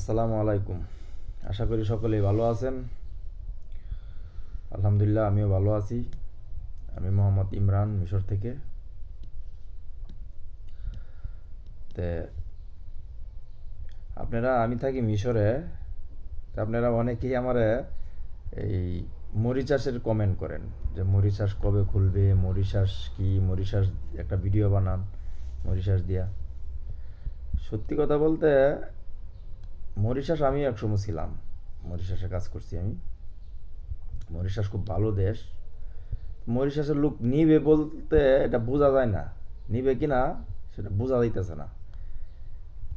আসসালামু আলাইকুম। আশা করি সকলেই ভালো আছেন। আলহামদুলিল্লাহ, আমিও ভালো আছি। আমি মোহাম্মদ ইমরান মিশর থেকে। আপনারা, আমি থাকি মিশরে। আপনারা অনেকেই আমারে এই মরিচাষের কমেন্ট করেন যে মরিচাষ কবে খুলবে মরি মরিচাষ কি মরিচাষ একটা ভিডিও বানান মরিচাষ দিয়া। সত্যি কথা বলতে মরিশাস আমি একসময় ছিলাম। মরিশাসে কাজ করছি আমি। মরিশাস খুব ভালো দেশ। মরিশাসের লোক নিবে বলতে এটা বোঝা যায় না। নিবে কি না সেটা বোঝা যাইতেছে না।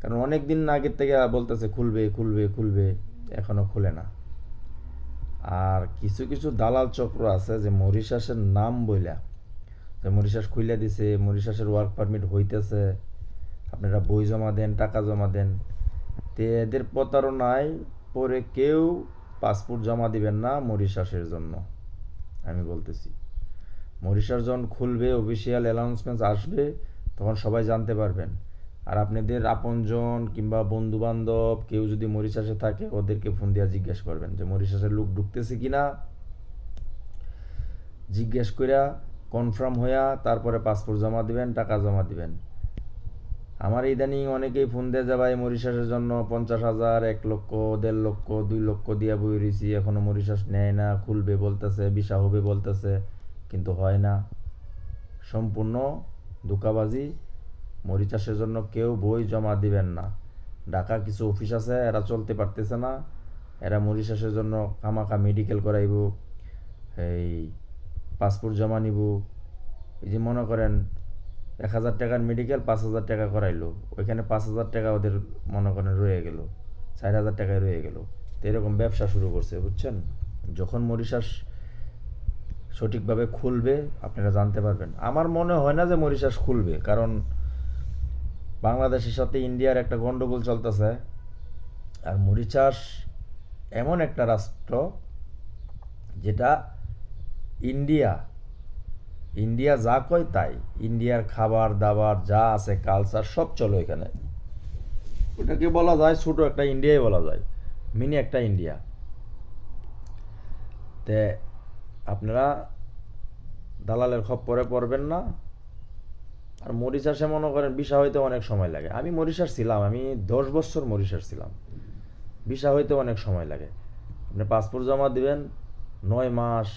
কারণ অনেক দিন আগের থেকে বলতেছে, খুলবে খুলবে খুলবে, এখনও খুলে না। আর কিছু কিছু দালাল চক্র আছে যে মরিশাসের নাম বইলা, যে মরিশাস খুইলা দিছে, মরিশাসের ওয়ার্ক পারমিট হইতেছে। আপনারা বই জমা দেন, টাকা জমা দেন। তে এদের প্রতারণায় পরে কেউ পাসপোর্ট জমা দিবেন না মরিশাসের জন্য, আমি বলতেছি। মরিশাস যখন খুলবে অফিসিয়াল অ্যানাউন্সমেন্ট আসবে, তখন সবাই জানতে পারবেন। আর আপনাদের আপনজন কিংবা বন্ধু বান্ধব কেউ যদি মরিশাসে থাকে, ওদেরকে ফোন দিয়ে জিজ্ঞেস করবেন যে, মরিশাসের লোক ঢুকতেছে কি না জিজ্ঞেস করিয়া কনফার্ম হইয়া তারপরে পাসপোর্ট জমা দিবেন, টাকা জমা দিবেন। আমার ইদানিং অনেকেই ফোন দিয়ে যায় ভাই, মরিশাসের জন্য পঞ্চাশ হাজার, এক লক্ষ, দেড় লক্ষ, দুই লক্ষ দিয়ে বই রয়েছি এখনও মরিশাস নেয় না, খুলবে বলতেছে, বিশা হবে বলতেছে। কিন্তু হয় না। সম্পূর্ণ ধোকাবাজি। মরিচাষের জন্য কেউ বই জমা দিবেন না। ঢাকা কিছু অফিস আছে, এরা চলতে পারতেছে না। এরা মরিশাসের জন্য কামাকা মেডিকেল করাইব, এই পাসপোর্ট জমা নিব। এই যে মনে করেন এক হাজার টাকার মেডিকেল পাঁচ হাজার টাকা করাইলো। ওইখানে পাঁচ হাজার টাকা ওদের মনে করেন রয়ে গেল, চার হাজার টাকায় রয়ে গেল। তো এরকম ব্যবসা শুরু করছে, বুঝছেন? যখন মরিশাস সঠিকভাবে খুলবে, আপনারা জানতে পারবেন। আমার মনে হয় না যে মরিশাস খুলবে, কারণ বাংলাদেশের সাথে ইন্ডিয়ার একটা গন্ডগোল চলতেছে। আর মরিচাস এমন একটা রাষ্ট্র যেটা ইন্ডিয়া ইন্ডিয়া যা কয় তাই। ইন্ডিয়ার খাবার, দাবার, যা আছে কালচার সব চলো এখানে। ওটাকে বলা যায় ছোট একটা ইন্ডিয়াই বলা যায় মিনি একটা ইন্ডিয়া। তে আপনারা দালালের খপ্পরে পড়বেন না। আর মরিশাসে মনে করেন ভিসা হইতে অনেক সময় লাগে। আমি মরিশাস ছিলাম, আমি দশ বছর মরিশাস ছিলাম। ভিসা হইতে অনেক সময় লাগে। আপনি পাসপোর্ট জমা দিবেন, নয় মাস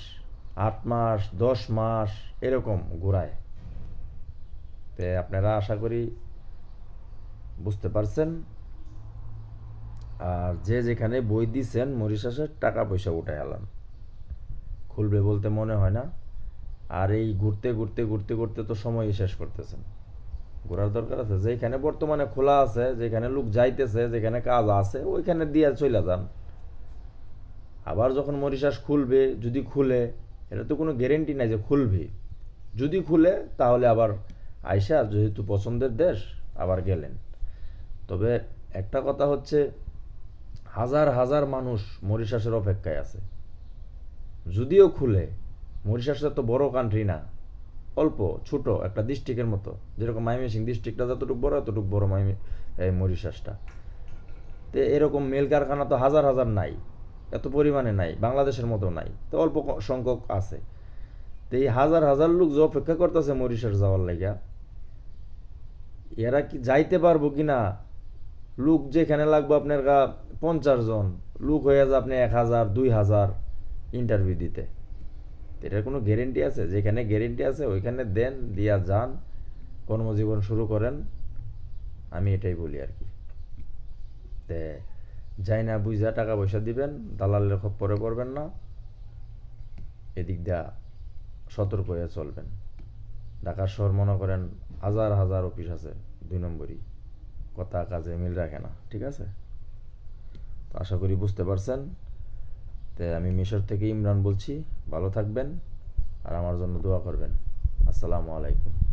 আট মাস, দশ মাস এরকম ঘোরায়। তে আপনারা আশা করি বুঝতে পারছেন। আর যে যেখানে বই দিছেন মরিশাসের টাকা পয়সা উঠে এলাম খুলবে বলতে মনে হয় না। আর এই ঘুরতে ঘুরতে ঘুরতে ঘুরতে তো সময় শেষ করতেছেন। ঘোরার দরকার আছে। যেখানে বর্তমানে খোলা আছে, যেখানে লোক যাইতেছে, যেখানে কাজ আছে, ওইখানে দিয়ে চলে যান। আবার যখন মরিশাস খুলবে, যদি খুলে এটা তো কোনো গ্যারেন্টি নাই যে খুলবে। যদি খুলে, তাহলে আবার আইসা যেহেতু পছন্দের দেশ, আবার গেলেন। তবে একটা কথা হচ্ছে, হাজার হাজার মানুষ মরিশাসের অপেক্ষায় আছে। যদিও খুলে মরিশাস তো বড় কান্ট্রি না, অল্প, ছোট, একটা ডিস্ট্রিক্টের মতো। যেরকম মাইমেসিং ডিস্ট্রিক্টটা যতটুকু বড়, ততটুকু বড় মাইমে এই মরিশাসটা। তো এরকম মেল কারখানা তো হাজার হাজার নাই। এত পরিমাণে নাই, বাংলাদেশের মতো নাই, তো অল্প সংখ্যক আছে। তো এই হাজার হাজার লোক যে অপেক্ষা করতেছে মরিশাস যাওয়ার লাগা, এরা কি যাইতে পারব কি না লোক যেখানে লাগবে আপনার গা পঞ্চাশ জন, লোক হয়ে যাবে আপনি এক হাজার, দুই হাজার ইন্টারভিউ দিতে। এটার কোনো গ্যারেন্টি আছে? যেখানে গ্যারেন্টি আছে, ওইখানে দেন, দিয়া যান, কর্মজীবন শুরু করেন। আমি এটাই বলি আর কি। তে যাই না বুঝা টাকা পয়সা দিবেন, দালালের খপ্পরে পড়বেন না। এদিক দিয়া সতর্ক হয়ে চলবেন। ঢাকা শহর মনে করেন হাজার হাজার অফিস আছে, দুই নম্বরই। কথা কাজে মিল রাখে না, ঠিক আছে? তো আশা করি বুঝতে পারছেন। তো আমি মিশর থেকে ইমরান বলছি, ভালো থাকবেন আর আমার জন্য দোয়া করবেন। আসসালামু আলাইকুম।